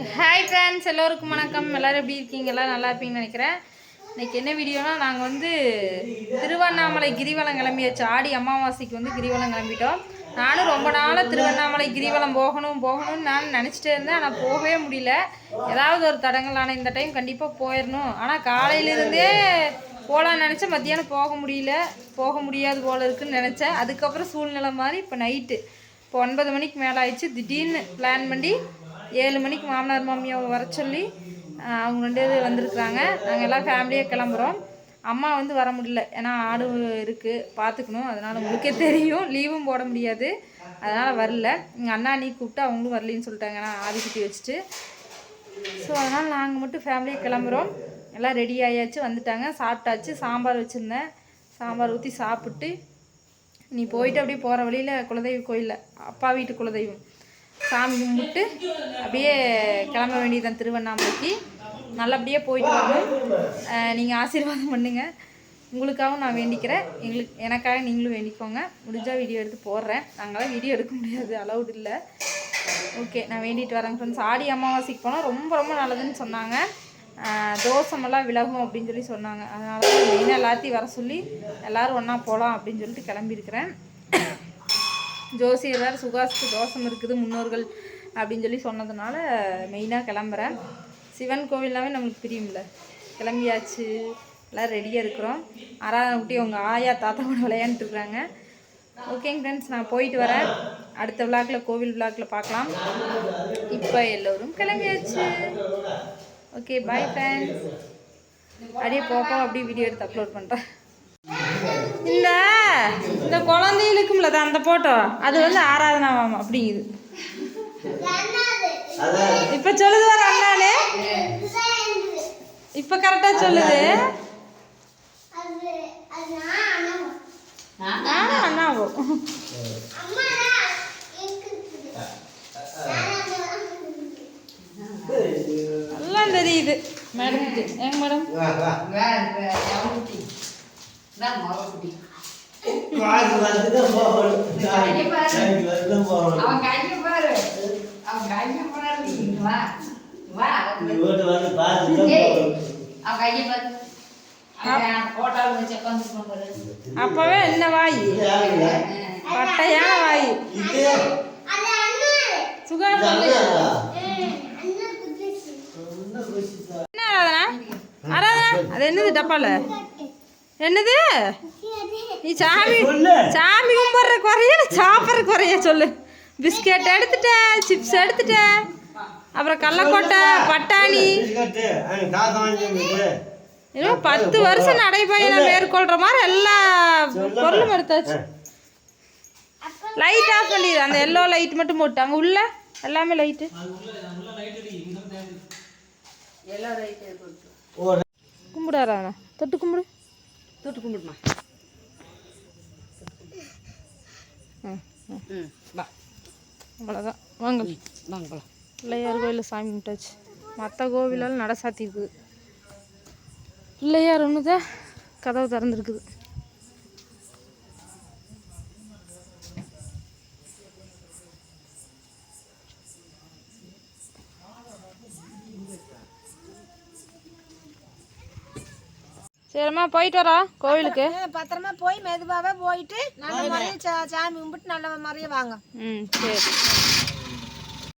Hi friends எல்லோருக்கும் வணக்கம். எல்லோரும் எப்படி இருக்கீங்க? எல்லாம் நல்லா இருப்பீங்கன்னு நினைக்கிறேன். இன்னைக்கு என்ன வீடியோனா நாங்கள் வந்து திருவண்ணாமலை கிரிவலம் கிளம்பியாச்சு ஆடி அமாவாசைக்கு வந்து கிரிவலம் கிளம்பிட்டோம். நானும் ரொம்ப நாளாக திருவண்ணாமலை கிரிவலம் போகணும் போகணும்னு நான் நினச்சிட்டே இருந்தேன். ஆனால் போகவே முடியல. ஏதாவது ஒரு தடங்கள் ஆனால் இந்த டைம் கண்டிப்பாக போயிடணும் ஆனால் காலையிலேருந்தே போகலான்னு நினச்சேன். மத்தியானம் போக முடியல. போக முடியாது போல இருக்குன்னு நினச்சேன். அதுக்கப்புறம் சூழ்நிலை மாதிரி இப்போ நைட்டு இப்போ ஒன்பது மணிக்கு மேலே ஆயிடுச்சு. திடீர்னு பிளான் பண்ணி ஏழு மணிக்கு மாமனார் மாமியாவை வர சொல்லி அவங்க ரெண்டு பேரும் வந்திருக்குறாங்க. நாங்கள் எல்லாம் ஃபேமிலியாக கிளம்புறோம். அம்மா வந்து வர முடியல. ஏன்னா ஆடு இருக்குது பார்த்துக்கணும் அதனால் உங்களுக்கே தெரியும். லீவும் போட முடியாது. அதனால் வரல. எங்கள் அண்ணா நீ கூப்பிட்டு அவங்களும் வரலன்னு சொல்லிட்டாங்க. நான் குட்டி வச்சுட்டு. ஸோ அதனால் நாங்கள் மட்டும் ஃபேமிலியாக கிளம்புறோம். எல்லாம் ரெடி ஆகியாச்சும் வந்துட்டாங்க. சாப்பிட்டாச்சு. சாம்பார் வச்சுருந்தேன். சாம்பார் ஊற்றி சாப்பிட்டு நீ போயிட்டு அப்படியே போகிற வழியில் குலதெய்வ கோயிலில். அப்பா வீட்டு குலதெய்வம். சாமி கும்பிட்டு அப்படியே கிளம்ப வேண்டியதுதான் திருவண்ணாமலைக்கு. நல்லபடியாக போயிட்டு வரணும் நீங்கள் ஆசீர்வாதம் பண்ணுங்கள் உங்களுக்காகவும் நான் வேண்டிக்கிறேன். எங்களுக்கு எனக்காக நீங்களும் வேண்டிக்கோங்க. முடிஞ்சால் வீடியோ எடுத்து போடுறேன். நாங்களாம் வீடியோ எடுக்க முடியாது. அலௌடு இல்லை. ஓகே நான் வேண்டிட்டு வரேன் ஃப்ரெண்ட்ஸ் ஆடி அமாவாசைக்கு போனால் ரொம்ப ரொம்ப நல்லதுன்னு சொன்னாங்க. தோசமெல்லாம் விலகும் அப்படின்னு சொல்லி சொன்னாங்க. அதனால தான் மெயினாக எல்லாத்தையும் வர சொல்லி எல்லோரும் ஒன்றா போகலாம் அப்படின்னு சொல்லிட்டு கிளம்பியிருக்கிறேன். ஜோசியர் வேறு சுகாசுக்கு தோஷம் இருக்குது முன்னோர்கள் அப்படின்னு சொல்லி சொன்னதுனால மெயினாக கிளம்புறேன். சிவன் கோவில்னாவே நம்மளுக்கு பிரியும்ல. கிளம்பியாச்சு எல்லாம் ரெடியாக இருக்கிறோம். ஆறாவது குட்டி உங்கள் ஆயா தாத்தா கூட விளையாண்டுருக்குறாங்க இருக்கிறாங்க ஓகேங்க ஃப்ரெண்ட்ஸ் நான் போயிட்டு வரேன். அடுத்த விழாக்கில் கோவில் விழாக்கில் பார்க்கலாம். இப்போ எல்லோரும் கிளம்பியாச்சு. ஓகே பாய் ஃப்ரெண்ட்ஸ் அப்படியே போப்போம் அப்படியே வீடியோ எடுத்து அப்லோட் பண்ணுறேன் இந்த இந்த குழந்தைகளுக்கும்ல தான் அந்த போட்டோ அது வந்து ஆராதனாவாம் அப்படிங்குது இப்ப சொல்லுது வர அண்ணாலே இப்ப கரெக்டா சொல்லுது நானும் அண்ணாவோ எல்லாம் தெரியுது மேடத்துக்கு ஏங்க மேடம் காசு வந்து போகணும் வந்து போகணும் அவன் பாரு அவன் வா வா வீட்டு வந்து பார்த்து அவன் பாரு அப்பவே என்ன வாய்? பட்டையான வாய் இது சுகா இது சொல்லு அண்ணாவா? ஒண்ணும் குஷி தான். என்ன ஆராதனா ஆராதனா அது என்னது டப்பால என்னது? நீ சாமி. சாமி கும்பிட்ற குறைய சாப்பிட்ற குறைய சொல்லு. பிஸ்கெட் எடுத்துட்டேன் சிப்ஸ் எடுத்துட்டேன் அப்புறம் கடலக்கொட்டை பட்டாணி. இன்னும் பத்து வருஷம் நடைபயணம் மேற்கொள்ற மாதிரி எல்லா பொருளும் எடுத்தாச்சு. லைட் ஆஃப் பண்ணிடு அந்த எல்லோ லைட் மட்டும் போட்டு. அங்கே உள்ள எல்லாமே லைட்டு ஓ, கும்பிடாரா தொட்டு கும்பிடு. தொட்டு கும்பிடுமா? ம் வா. அவ்வளோதான் வாங்க. வாங்க போலாம். பிள்ளையார் கோயிலில் சாமி கும்பிட்டாச்சு. மற்ற கோவிலெல்லாம் நட சாத்திருக்குது பிள்ளையார் ஒன்று தான் கதவு திறந்துருக்குது. சரிம்மா போயிட்டு வரோம் கோவிலுக்கு. பத்திரமா போய் மெதுவாகவே போயிட்டு நல்ல முறையை சா- சாமி கும்பிட்டு நல்ல முறையை வாங்க. ம் சரி.